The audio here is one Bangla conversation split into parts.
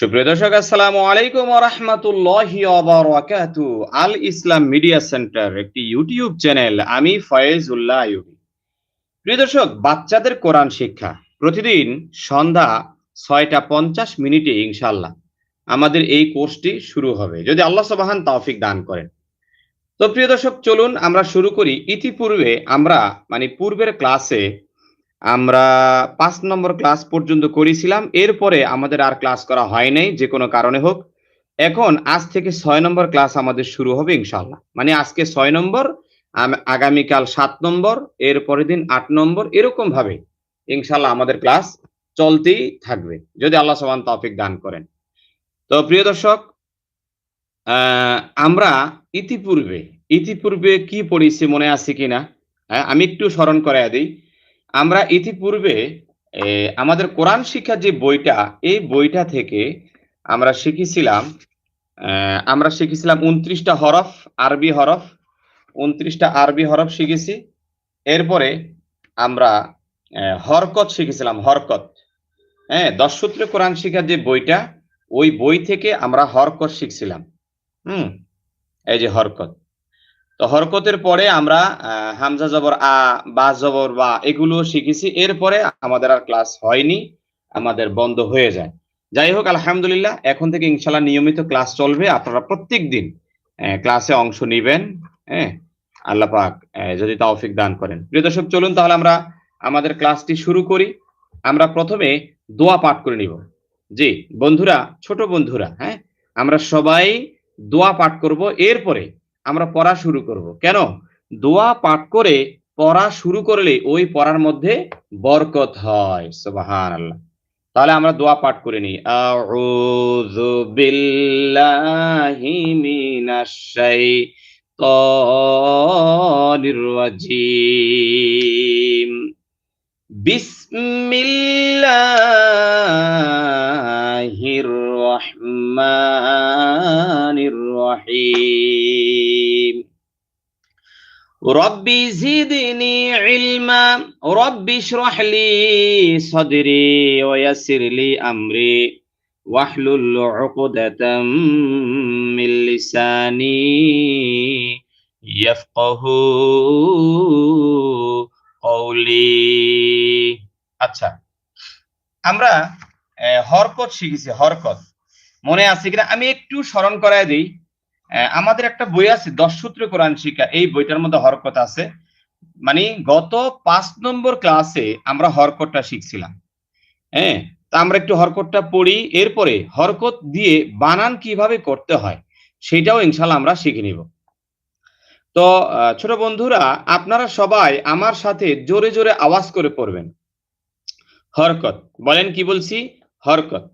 সুপ্রিয় দর্শক, আসসালামু আলাইকুম রহমতুল্লাহি আল ইসলাম মিডিয়া সেন্টার, একটি ইউটিউব চ্যানেল, আমি ফয়েজ উল্লাহ আইয়ুবী। প্রিয় দর্শক, বাচ্চাদের কোরআন শিক্ষা। প্রতিদিন সন্ধ্যা ছয়টা পঞ্চাশ মিনিটে ইনশাল্লাহ আমাদের এই কোর্সটি শুরু হবে। যদি আল্লাহ সবাহান তৌফিক দান করেন। তো প্রিয় দর্শক, চলুন আমরা শুরু করি। ইতিপূর্বে আমরা মানে পূর্বের ক্লাসে আমরা পাঁচ নম্বর ক্লাস পর্যন্ত করেছিলাম। এরপরে আমাদের আর ক্লাস করা হয় নাই, যে কোনো কারণে হোক। এখন আজ থেকে ছয় নম্বর ক্লাস আমাদের শুরু হবে ইনশাল্লাহ মানে আজকে ছয় নম্বর আগামীকাল সাত নম্বর এর পরের দিন আট নম্বর এরকম ভাবে ইনশাল্লাহ আমাদের ক্লাস চলতেই থাকবে। যদি আল্লাহ সবান তৌফিক দান করেন। তো প্রিয় দর্শক আমরা ইতিপূর্বে ইতিপূর্বে কি পড়েছি মনে আছে কিনা? হ্যাঁ আমি একটু স্মরণ করাই দিই। আমরা ইতিপূর্বে আমাদের কোরআন শিক্ষা যে বইটা, এই বইটা থেকে আমরা শিখেছিলাম আমরা শিখেছিলাম উনত্রিশটা হরফ, আরবি হরফ, উনত্রিশটা আরবি হরফ শিখেছি। এরপরে আমরা হরকত শিখেছিলাম, হরকত। হ্যাঁ দশ সূত্রে কোরআন শিখার যে বইটা, ওই বই থেকে আমরা হরকত শিখছিলাম। হুম, এই যে হরকত। তো হরকতের পরে আমরা হামজা জবর আ, বা জবর বা এগুলো শিখেছি। এরপরে আমাদের আর ক্লাস হয়নি, আমাদের বন্ধ হয়ে যায়। যাই হোক, আলহামদুলিল্লাহ, এখন থেকে ইনশাল্লাহ নিয়মিত ক্লাস চলবে। আপনারা প্রত্যেক দিন ক্লাসে অংশ নিবেন হ্যাঁ আল্লাহ পাক যদি তাওফিক দান করেন। প্রিয় দর্শক, চলুন তাহলে আমরা আমাদের ক্লাসটি শুরু করি। আমরা প্রথমে দোয়া পাঠ করে নিব। জি, বন্ধুরা, ছোট বন্ধুরা হ্যাঁ? আমরা সবাই দোয়া পাঠ করব। এরপরে আমরা পড়া শুরু করব। কেন? দোয়া পাঠ করে পড়া শুরু করলে ওই পড়ার মধ্যে বরকত হয়। সুবহান আল্লাহ তাহলে আমরা দোয়া পাঠ করে নিই। আউযু বিল্লাহি মিনাশ শাইতানির রাজিম। বিসমিল্লাহির রহমানির রহিম। رب زدني علما رب اشرح لي صدري ويسر لي أمري واحلل عقدة من لساني يفقه قولي আচ্ছা আমরা আহ, হরকত শিখেছি হরকত মনে আছে কিনা আমি একটু স্মরণ করায় দিই আহ, আমাদের একটা বই আছে, দশ সূত্র কোরআন শিক্ষা। এই বইটার মধ্যে হরকত আছে। মানে গত পাঁচ নম্বর ক্লাসে আমরা হরকতটা শিখছিলাম। হ্যাঁ তা আমরা একটু হরকতটা পড়ি। এরপরে হরকত দিয়ে বানান কীভাবে করতে হয়, সেটাও ইনশাল্লাহ আমরা শিখে নিব। তো ছোট বন্ধুরা, আপনারা সবাই আমার সাথে জোরে জোরে আওয়াজ করে পড়বেন। হরকত, বলেন কি বলছি? হরকত।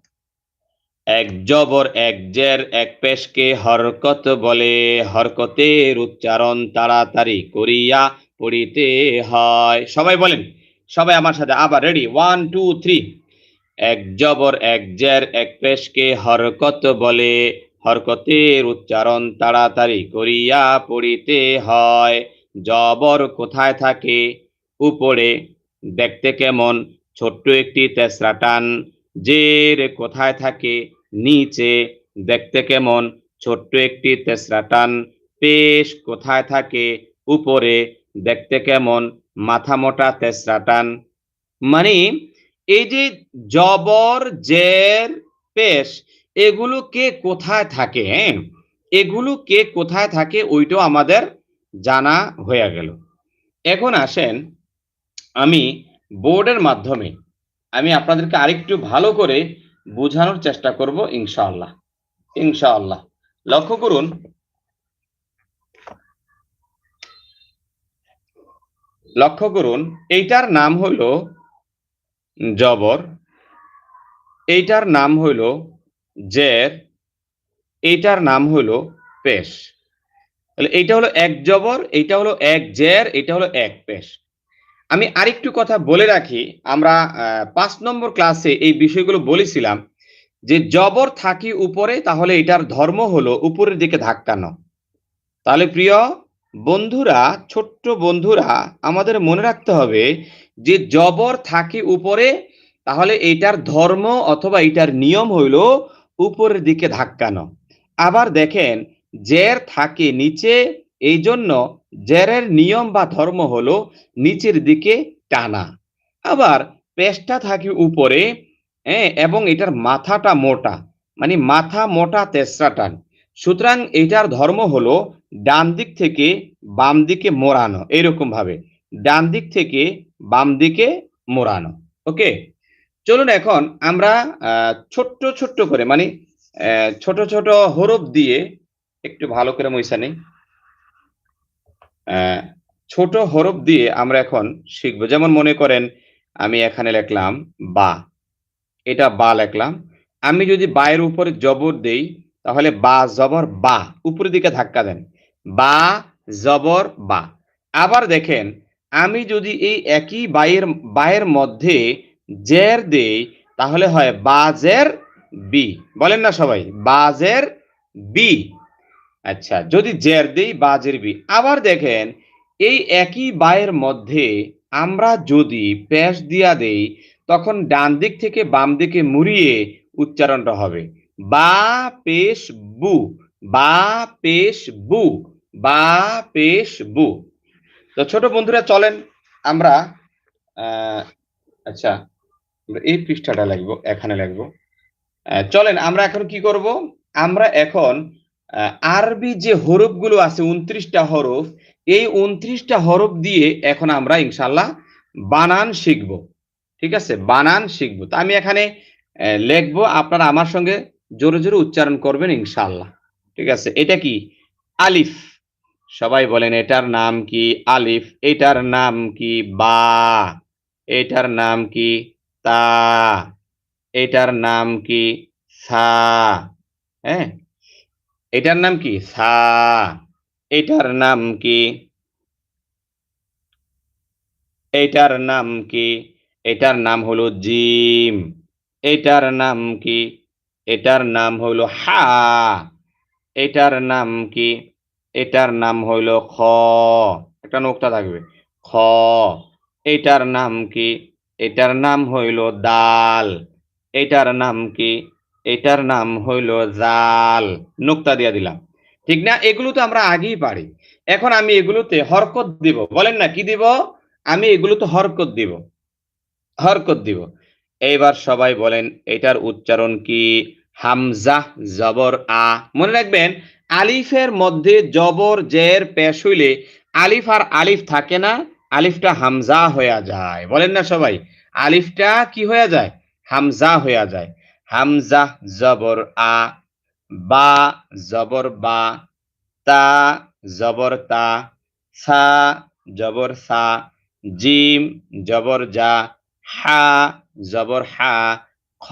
এক জবর, এক জের, এক পেশকে হরকত বলে। হরকতের উচ্চারণ তাড়াতাড়ি করিয়া পড়িতে হয়। সবাই বলেন, সবাই আমার সাথে আবার রেডি ওয়ান টু থ্রি এক জবর, এক জের, এক পেশকে হরকত বলে। হরকতের উচ্চারণ তাড়াতাড়ি করিয়া পড়িতে হয়। জবর কোথায় থাকে? উপরে। দেখতে কেমন? ছোট্ট একটি তেসরা টান। জের কোথায় থাকে? নিচে। দেখতে কেমন? ছোট্ট একটি তেসরা টান। পেশ কোথায় থাকে? উপরে। দেখতে কেমন? মাথা মোটা তেসরা টান। মানে এই যে জবর, জের, পেশ, এগুলো কে কোথায় থাকে হ্যাঁ? এগুলো কে কোথায় থাকে, ওইটাও আমাদের জানা হয়ে গেল। এখন আসেন আমি বোর্ডের মাধ্যমে। আমি আপনাদেরকে আরেকটু ভালো করে বোঝানোর চেষ্টা করব ইনশাআল্লাহ। ইনশাআল্লাহ। লক্ষ্য করুন। লক্ষ্য করুন, এইটার নাম হলো জবর, এইটার নাম হলো জের, এইটার নাম হলো পেশ। তাহলে এইটা হলো এক জবর, এইটা হলো এক জের এটা হলো এক পেশ। আমি আরেকটু কথা বলে রাখি, আমরা পাঁচ নম্বর ক্লাসে এই বিষয়গুলো বলেছিলাম যে জবর থাকি উপরে, তাহলে এটার ধর্ম হলো উপরের দিকে ধাক্কানো। তাহলে প্রিয় বন্ধুরা, ছোট্ট বন্ধুরা, আমাদের মনে রাখতে হবে যে জবর থাকে উপরে, তাহলে এটার ধর্ম অথবা এটার নিয়ম হইল উপরের দিকে ধাক্কানো। আবার দেখেন, জের থাকে নিচে এই জন্য জেরের নিয়ম বা ধর্ম হলো নিচের দিকে টানা। আবার পেশটা থাকে উপরে হ্যাঁ এবং এটার মাথাটা মোটা মানে মাথা মোটা তেসরা টান সুতরাং এটার ধর্ম হলো ডান দিক থেকে বাম দিকে মোড়ানো এরকম ভাবে ডান দিক থেকে বাম দিকে মোড়ানো, ওকে? চলুন এখন আমরা ছোট্ট ছোট্ট করে মানে ছোট ছোট হরফ দিয়ে, একটু ভালো করে মইসা নেই। ছোট হরফ দিয়ে আমরা এখন শিখব। যেমন মনে করেন, আমি এখানে লিখলাম বা। এটা বা লিখলাম। আমি যদি বায়ের উপরে জবর দেই, তাহলে বা, জবর, বা। উপরের দিকে ধাক্কা দেন। বা, জবর, বা। আবার দেখেন, আমি যদি এই একই বায়ের বায়ের মধ্যে জের দেই, তাহলে হয় বাজের বি। বলেন না সবাই, বাজের বি। আচ্ছা যদি জের দেই বি আবার দেখেন এই একই বায়ের মধ্যে আমরা যদি পেশ দিয়া দেই, তখন ডান দিক থেকে বাম দিকে মুড়িয়ে উচ্চারণটা হবে। বা পেশ বু, বা পেশ বু, বা পেশ বু। তো ছোট বন্ধুরা চলেন, আমরা আচ্ছা এই পৃষ্ঠাটা লাগবো এখানে লাগবো চলেন, আমরা এখন কি করব? আমরা এখন আরবি যে হরফগুলো আছে উনত্রিশটা হরফ, এই উনত্রিশটা হরফ দিয়ে এখন আমরা ইনশাল্লাহ বানান শিখব। ঠিক আছে? বানান শিখব। তো আমি এখানে লিখব। আপনারা আমার সঙ্গে জোরে জোরে উচ্চারণ করবেন ইনশাল্লাহ ঠিক আছে? এটা কি? আলিফ। সবাই বলেন, এটার নাম কি আলিফ? এটার নাম কি বা? এটার নাম কি তা? এটার নাম কি সা? হ্যাঁ? এটার নাম কি সা এটার নাম কি এটার নাম কি এটার নাম হলো জিম এটার নাম কি এটার নাম হলো হা এটার নাম কি এটার নাম হলো খ একটা নোকতা থাকবে খ এটার নাম কি এটার নাম হইল দাল এটার নাম কি এটার নাম হইল জাল। নোকতা দিয়া দিলাম। ঠিক না? এগুলো তো আমরা আগেই পারি। এখন আমি এগুলোতে হরকত দিব। বলেন না, কি দিব? আমি এগুলোতে হরকত দিব। হরকত দিব। এইবার সবাই বলেন, এটার উচ্চারণ কি? হামজা, জবর, আ। মনে রাখবেন, আলিফের মধ্যে জবর, জের, পেশ হইলে আলিফ আর আলিফ থাকে না, আলিফটা হামজা হয়ে যায়। বলেন না সবাই, আলিফটা কি হয়ে যায়? হামজা হয়ে যায়। হামজা জবর আ, বা জবর বা, তা জবর তা, সা জবর সা, জিম জবর জা, হা জবর হা, খ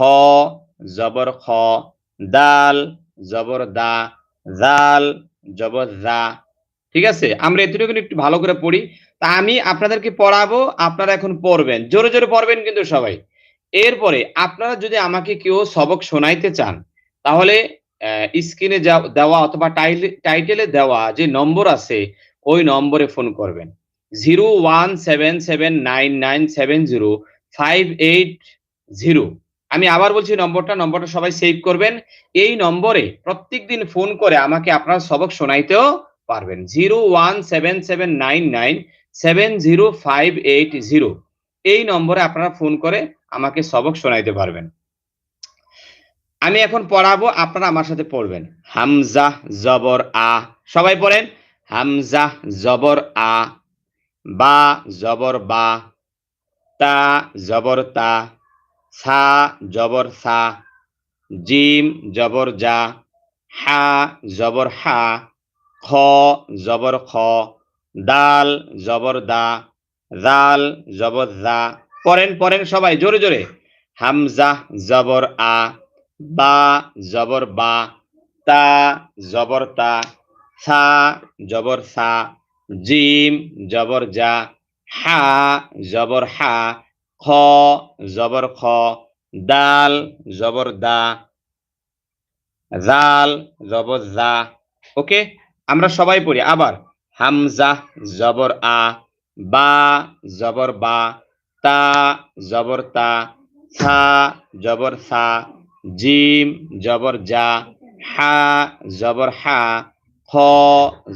জবর খ, দাল জবর দা, জাল জবর জা। ঠিক আছে? আমরা এতটুকু একটু ভালো করে পড়ি। তা আমি আপনাদেরকে পড়াবো, আপনারা এখন পড়বেন। জোরে জোরে পড়বেন কিন্তু সবাই। এরপরে আপনারা যদি আমাকে কেউ সবক শোনাইতে চান, তাহলে স্ক্রিনে দেওয়া অথবা টাইটেলে দেওয়া যে নম্বর আছে, ওই নম্বরে ফোন করবেন। Zero one seven seven nine nine seven zero five eight zero. আমি আবার বলছি নম্বরটা নম্বরটা সবাই সেভ করবেন। এই নম্বরে প্রত্যেক দিন ফোন করে আমাকে আপনার সবক শোনাইতেও পারবেন। Zero one seven seven nine nine seven zero five eight zero. এই নম্বরে আপনারা ফোন করে আমাকে সবক শোনাইতে পারবেন। আমি এখন পড়াবো, আপনারা আমার সাথে পড়বেন। হামজা, জবর, আ। সবাই পড়েন? হামজা, জবর, আ। বা, জবর, বা। তা, জবর, তা। সা, জবর, সা। জিম, জবর যা হা, জবর, হা। খ, জবর, খ। দাল, জবর, দা। জাল, জবর, জা। পড়েন পড়েন সবাই, জোরে জোরে। হামজা, জবর, আ। বা, জবর, বা। তা, জবর, তা। সা, জবর, সা। জিম, জবর যা হা, জবর, হা। খ, জবর, খ। দাল, জবর, দা। জাল, জবর, জা। ওকে? আমরা সবাই পড়ি। আবার। হামজা, জবর, আ। বা, জবর বা, তা, জবর তা সা জবর সা, জিম, জবর জা, হা, জবর হা, খ,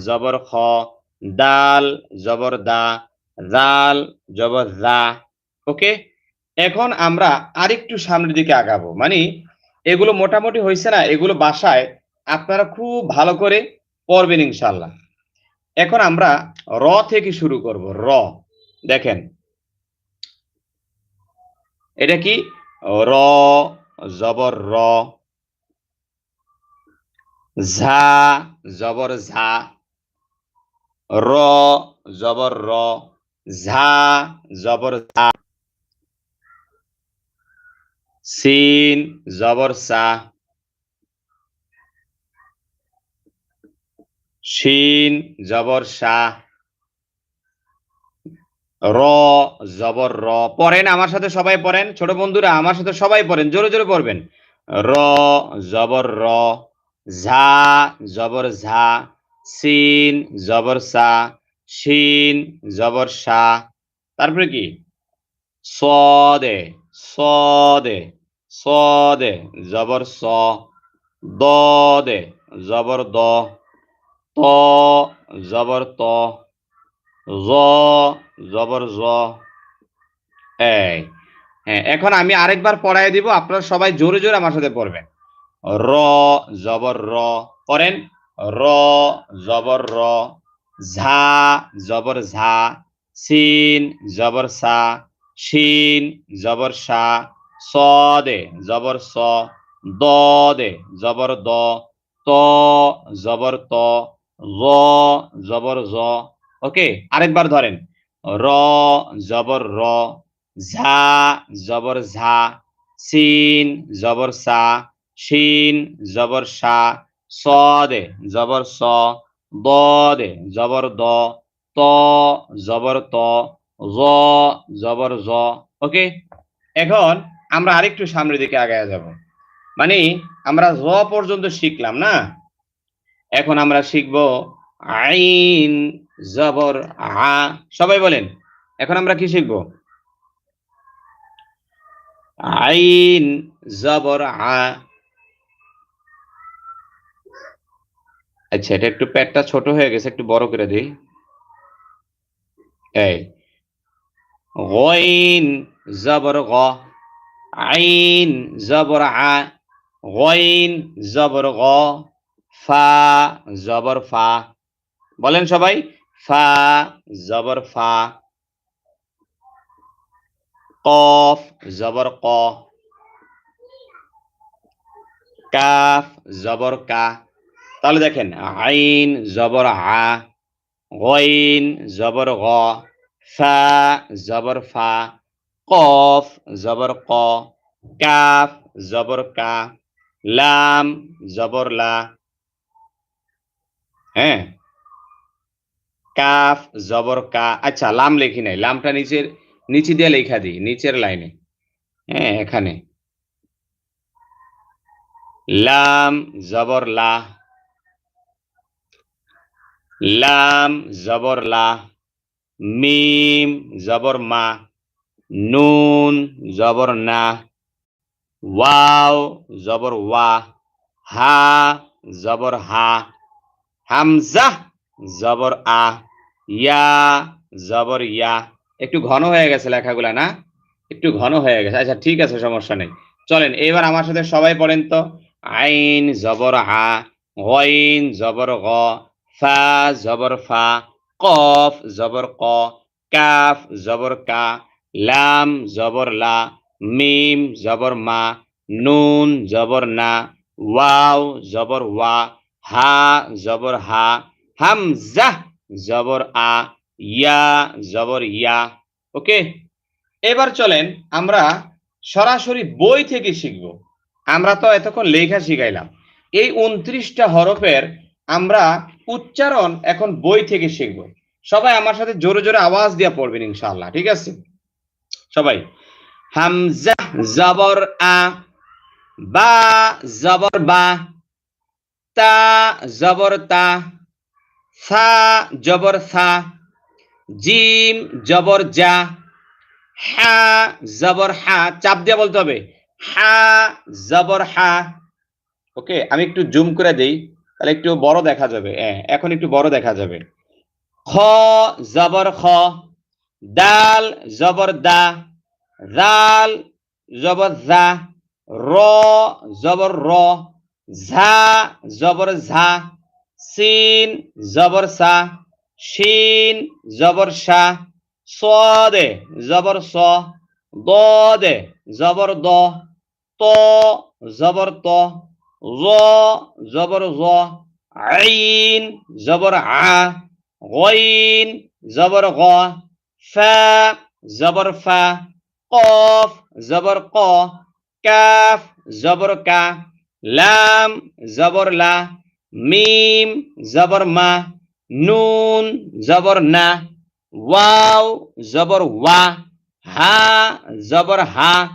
জবর খ, দাল, জবর দা, জাল, জবর দা ওকে? এখন আমরা আরেকটু সামনের দিকে আগাবো। মানে এগুলো মোটামুটি হয়েছে না? এগুলো বাসায় আপনারা খুব ভালো করে পড়বেন ইনশাল্লাহ এখন আমরা র থেকে শুরু করব, র। দেখেন। এটা কি? র, জবর র। ঝা, জবর ঝা। র, জবর র। ঝা, জবর ঝা। সিন, জবর সা শিন জবর শাহ। র জবর র। পড়েন, আমার সাথে সবাই পড়েন। ছোট বন্ধুরা, আমার সাথে সবাই পড়েন। জোরে জোরে পড়বেন। র জবর র। ঝা জবর ঝা। সিন জবর সা। শিন জবর সা। তারপরে কি? সদে সদে সদে জবর স। দে, জবর দ। ত, জবর ত, জ, জবর জ, এই হ্যাঁ এখন আমি আরেকবার পড়াই দিব, আপনারা সবাই জোরে জোরে আমার সাথে পড়বেন। র, জবর র, পড়েন? র, জবর র, ঝা, জবর ঝা, সিন, জবর সা, শিন, জবর সা, স, দে, জবর স, দ, দে, জবর দ, ত, জবর ত জ জবর, জ। ওকে, আরেকবার ধরেন। র, জবর, র। ঝা, জবর, ঝা। সিন, জবর, সা। শিন, জবর, সা। স দে, জবর, স। দ দে, জবর, দ। ত, জবর ত। জবর, জ। ওকে? এখন আমরা আরেকটু সামনের দিকে আগায় যাব। মানে আমরা জ পর্যন্ত শিখলাম না? এখন আমরা শিখব আইন, জবর, আ। সবাই বলেন, এখন আমরা কি শিখব? আইন, জবর, আ। আচ্ছা এটা একটু পেটটা ছোট হয়ে গেছে, একটু বড় করে দিই। এই। গইন, জবর, গ। আইন, জবর, আ। গইন, জবর, গ। ফা, জবর ফা। বলেন সবাই, ফা, জবর ফা। কফ, জবর ক। কাফ, জবর কা। তাহলে দেখেন, আইন, জবর আ গইন, জবর গ। ফা, জবর ফা। কফ, জবর ক। কাফ, জবর কা। লাম, জবর লা। হ্যাঁ? কাফ, জবর, কা আচ্ছা লাম লিখি নাই। লামটা নিচের, নিচে দিয়ে লেখা দিই, নিচের লাইনে। হ্যাঁ এখানে। লাম, জবর, লা। লাম, জবর, লা। মিম, জবর, মা। নুন, জবর, না। ওয়াও, জবর, ওয়া। হা, জবর, হা। হামজা, জবর আ, ইয়া, জবর ইয়া। একটু ঘন হয়ে গেছে লেখাগুলা, না? একটু ঘন হয়ে গেছে। আচ্ছা ঠিক আছে, সমস্যা নেই। চলেন, এবার আমার সাথে সবাই পড়েন তো। আইন, জবর হা গইন, জবর গ, ফা, জবর ফা, কফ, জবর ক, কাফ, জবর কা, লাম, জবর লা, মিম, জবর মা, নুন, জবর না, ওয়াও, জবর ওয়া হা, জবর হা হাম হামজা, জবর আ, ইয়া, জবর ইয়া। ওকে? এবার চলেন আমরা সরাসরি বই থেকে শিখব। আমরা তো এতক্ষণ লেখা শিখাইলাম। এই উনত্রিশটা হরফের আমরা উচ্চারণ এখন বই থেকে শিখব। সবাই আমার সাথে জোরে জোরে আওয়াজ দিয়ে পড়বেন ইনশাআল্লাহ, ঠিক আছে? সবাই, হামজা, জবর আ, বা, জবর বা তা জবর তা, সা জবর সা, জিম জবর যা হা জবর হা, চাপ দিয়ে বলতে হবে। হা জবর হা। ওকে, আমি একটু জুম করে দেই, তাহলে একটু বড় দেখা যাবে। এখন একটু বড় দেখা যাবে। খ জবর খ, দাল জবর দা জাল জবর জা র জবর র ঝা, জবর ঝা, সিন, জবর সা, শিন, জবর সা সদে জবর স, দে জবর দ, ত, জবর ত জ জবর জ আইন, জবর আ, গইন, জবর গ, ফা, জবর ফা, কফ, জবর ক, কাফ, জবর কা লাম, জবর লা, মিম, জবর মা, নুন, জবর না, ওয়াও, জবর ওয়া, হা, জবর হা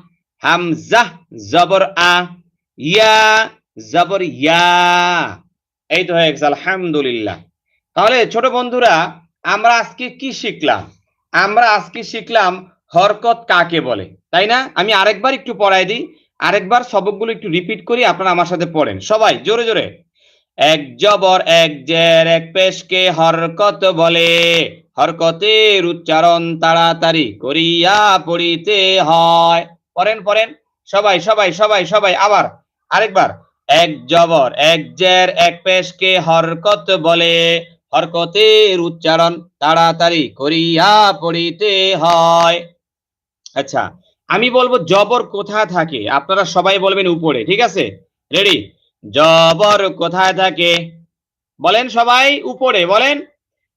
হামজাহ জবর আ, ইয়া, জবর ইয়া। এই তো হয়ে গেছে, আলহামদুলিল্লাহ। তাহলে ছোট বন্ধুরা, আমরা আজকে কি শিখলাম? আমরা আজকে শিখলাম হরকত কাকে বলে, তাই না? আমি আরেকবার একটু পড়াই দিই। আরেকবার সবকগুলো একটু রিপিট করি, আপনারা আমার সাথে পড়েন। সবাই, জোরে জোরে। এক জবর, এক জের, এক পেশকে হরকত বলে। হরকতের উচ্চারণ তাড়াতাড়ি করিয়া পড়িতে হয়। পড়েন পড়েন। সবাই সবাই সবাই সবাই, আবার। আরেকবার। এক জবর, এক জের, এক পেশকে হরকত বলে। হরকতের উচ্চারণ তাড়াতাড়ি করিয়া পড়িতে হয়। আচ্ছা আমি বলব জবর কোথায় থাকে? আপনারা সবাই বলবেন উপরে, ঠিক আছে? রেডি জবর কোথায় থাকে? বলেন সবাই উপরে, বলেন?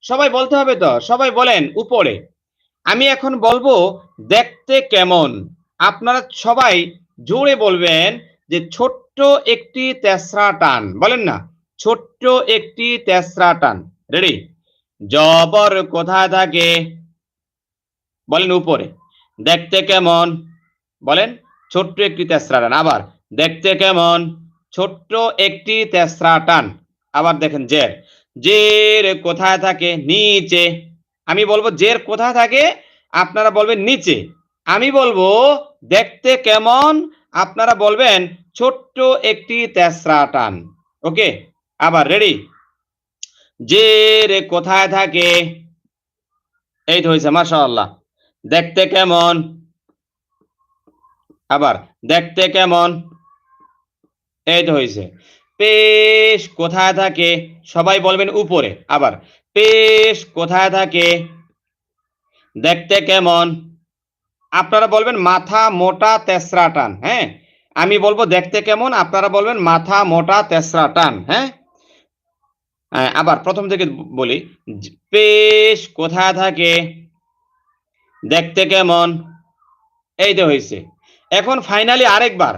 সবাই বলতে হবে তো? সবাই বলেন উপরে। আমি এখন বলব দেখতে কেমন? আপনারা সবাই জোরে বলবেন যে ছোট্ট একটি তেসরা টান, বলেন না? ছোট্ট একটি তেসরা টান। রেডি জবর কোথায় থাকে? বলেন উপরে। দেখতে কেমন? বলেন, ছোট্ট একটি তেসরা টান। আবার, দেখতে কেমন? ছোট্ট একটি তেসরা টান। আবার দেখেন, জের। জের কোথায় থাকে? নিচে। আমি বলব, জের কোথায় থাকে? আপনারা বলবেন, নিচে। আমি বলব, দেখতে কেমন? আপনারা বলবেন, ছোট্ট একটি তেসরা টান। ওকে? আবার, রেডি? জের কোথায় থাকে? এই তো হয়েছে, মাশাআল্লাহ। দেখতে কেমন? আবার, দেখতে কেমন? এই তো হয়েছে। পেশ কোথায় থাকে? সবাই বলবেন উপরে। আবার, পেশ কোথায় থাকে? দেখতে কেমন? আপনারা বলবেন মাথা মোটা তেসরা টান হ্যাঁ? আমি বলব দেখতে কেমন? আপনারা বলবেন মাথা মোটা তেসরা টান হ্যাঁ? আবার প্রথম থেকে বলি, পেশ কোথায় থাকে? দেখতে কেমন? এই তো হয়েছে। এখন ফাইনালি আরেকবার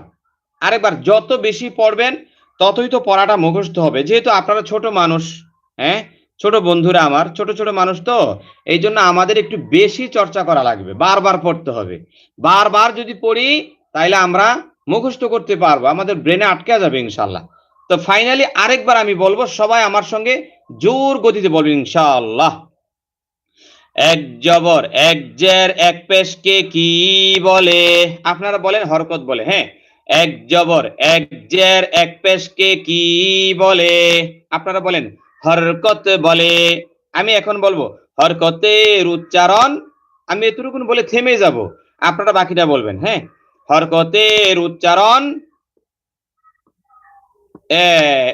আরেকবার যত বেশি পড়বেন, ততই তো পড়াটা মুখস্থ হবে। যেহেতু আপনারা ছোট মানুষ হ্যাঁ? ছোট বন্ধুরা আমার, ছোট ছোট মানুষ তো, এই জন্য আমাদের একটু বেশি চর্চা করা লাগবে। বারবার পড়তে হবে। বারবার যদি পড়ি, তাইলে আমরা মুখস্থ করতে পারব। আমাদের ব্রেনে আটকে যাবে ইনশাল্লাহ তো ফাইনালি আরেকবার আমি বলব, সবাই আমার সঙ্গে জোর গতিতে বলবেন ইনশাআল্লাহ। এক জবর, এক জের, এক পেশকে কি বলে? আপনারা বলেন, হরকত বলে হ্যাঁ? এক জবর, এক জের, এক পেশকে কি বলে? আপনারা বলেন, হরকত বলে। আমি এখন বলব, হরকতের উচ্চারণ, আমি এতটুকুন বলে থেমে যাব। আপনারা বাকিটা বলবেন হ্যাঁ? হরকতের উচ্চারণ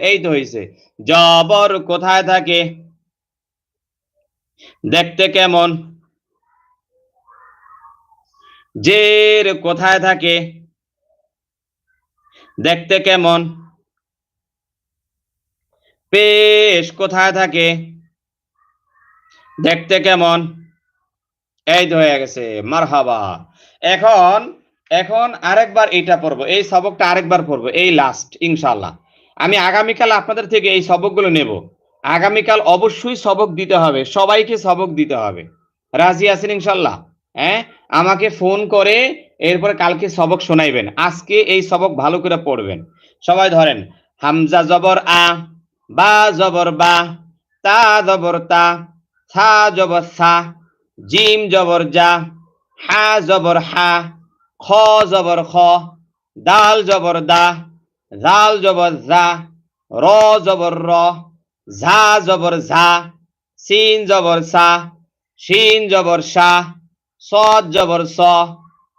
এই তো হয়েছে জবর কোথায় থাকে? দেখতে কেমন? জের কোথায় থাকে? দেখতে কেমন? পেশ কোথায় থাকে? দেখতে কেমন? এই তো হয়ে গেছে, মারহাবা। এখন এখন আরেকবার এইটা পড়ব, এই সবকটা আরেকবার পড়ব, এই লাস্ট ইনশাল্লাহ আমি আগামীকাল আপনাদের থেকে এই সবকগুলো নেব। আগামীকাল অবশ্যই সবক দিতে হবে, সবাইকে সবক দিতে হবে। রাজি আছেন ইনশাল্লাহ? হ্যাঁ? আমাকে ফোন করে এরপরে কালকে সবক শোনাইবেন। আজকে এই সবক ভালো করে পড়বেন। সবাই ধরেন, হামজা জবর আ, বা জবর বা, তা জবর তা থা জবর সা জিম জবর জা হা জবর হা, খ জবর খ, দাল জবর দা, জাল জবর জা, র জবর র ঝা জবর ঝা, সিন জবর সা শিন জবর সা সদ জবর স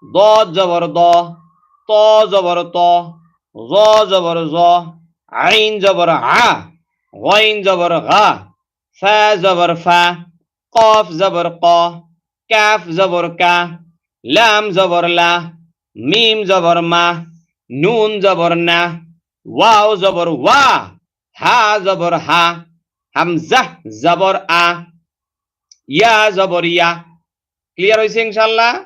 দ জবর দ, ত জবর ত, জ জবর জ, আইন জবর আ, গইন জবর গা, ফা জবর ফা, কফ জবর ক কাফ জবর কা, লাম জবর লা, মিম জবর মা, নুন জবর না, ওয়াও জবর ওয়া। হা জবর হা, হামজা জবর আ, ইয়া জবর ইয়া। ক্লিয়ার হয়েছে ইনশাল্লাহ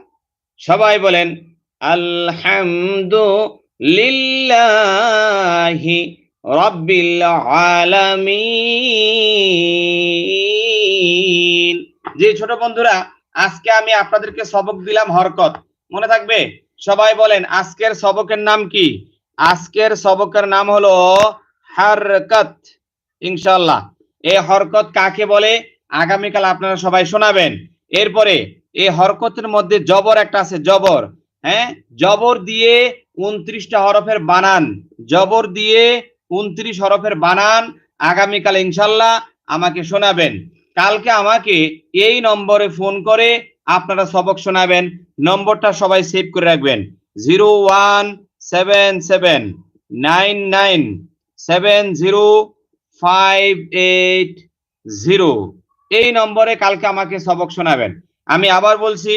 সবাই বলেন আলহামদু লিল্লাহি রব্বিল আলামিন। যে ছোট বন্ধুরা, আজকে আমি আপনাদেরকে সবক দিলাম হরকত। মনে থাকবে? সবাই বলেন, আজকের সবকের নাম কি? আজকের সবকের নাম হলো হরকত ইনশাল্লাহ এই হরকত কাকে বলে? আগামীকাল আপনারা সবাই শোনাবেন। এরপরে এই হরকতের মধ্যে জবর একটা আছে, জবর। হ্যাঁ? জবর দিয়ে উনত্রিশটা হরফের বানান। জবর দিয়ে উনত্রিশ হরফের বানান। আগামীকাল ইনশাল্লাহ আমাকে শোনাবেন। কালকে আমাকে এই নম্বরে ফোন করে আপনারা সবক শোনাবেন। নম্বরটা সবাই সেভ করে রাখবেন। Zero one seven seven nine nine seven zero five eight zero এই নম্বরে কালকে আমাকে সবক শোনাবেন। আমি আবার বলছি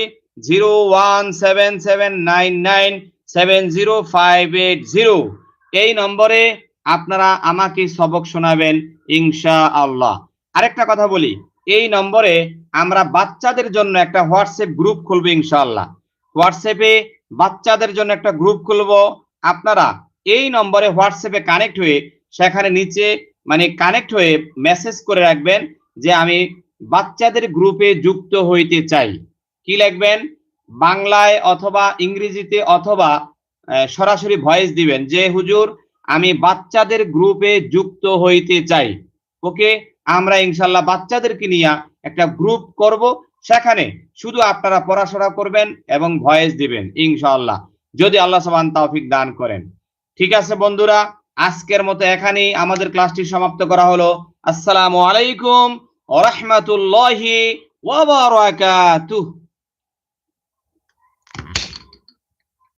zero one seven seven nine nine seven zero five eight zero এই নম্বরে আপনারা আমাকে সবক শোনাবেন ইনশা আল্লাহ আরেকটা কথা বলি, এই নম্বরে আমরা বাচ্চাদের জন্য একটা হোয়াটসঅ্যাপ গ্রুপ খুলবো, ইনশাআল্লাহ। হোয়াটসঅ্যাপে বাচ্চাদের জন্য একটা গ্রুপ খুলবো। আপনারা এই নম্বরে হোয়াটসঅ্যাপে কানেক্ট হয়ে সেখানে নিচে মানে কানেক্ট হয়ে মেসেজ করে রাখবেন যে আমি বাচ্চাদের গ্রুপে যুক্ত হইতে চাই। কি লিখবেন? বাংলায় অথবা ইংরেজিতে অথবা সরাসরি ভয়েস দিবেন যে, হুজুর, আমি বাচ্চাদের গ্রুপে যুক্ত হইতে চাই। ওকে আমরা ইনশাল্লাহ বাচ্চাদেরকে নিয়ে একটা গ্রুপ করব। সেখানে শুধু আপনারা পড়াশোনা করবেন এবং ভয়েস দিবেন ইনশাআল্লাহ যদি আল্লাহ সবান তৌফিক দান করেন। ঠিক আছে বন্ধুরা, আজকের মতো এখানেই আমাদের ক্লাসটি সমাপ্ত করা হলো। আসসালামু আলাইকুম ওয়া রাহমাতুল্লাহি ওয়া বারাকাতুহু।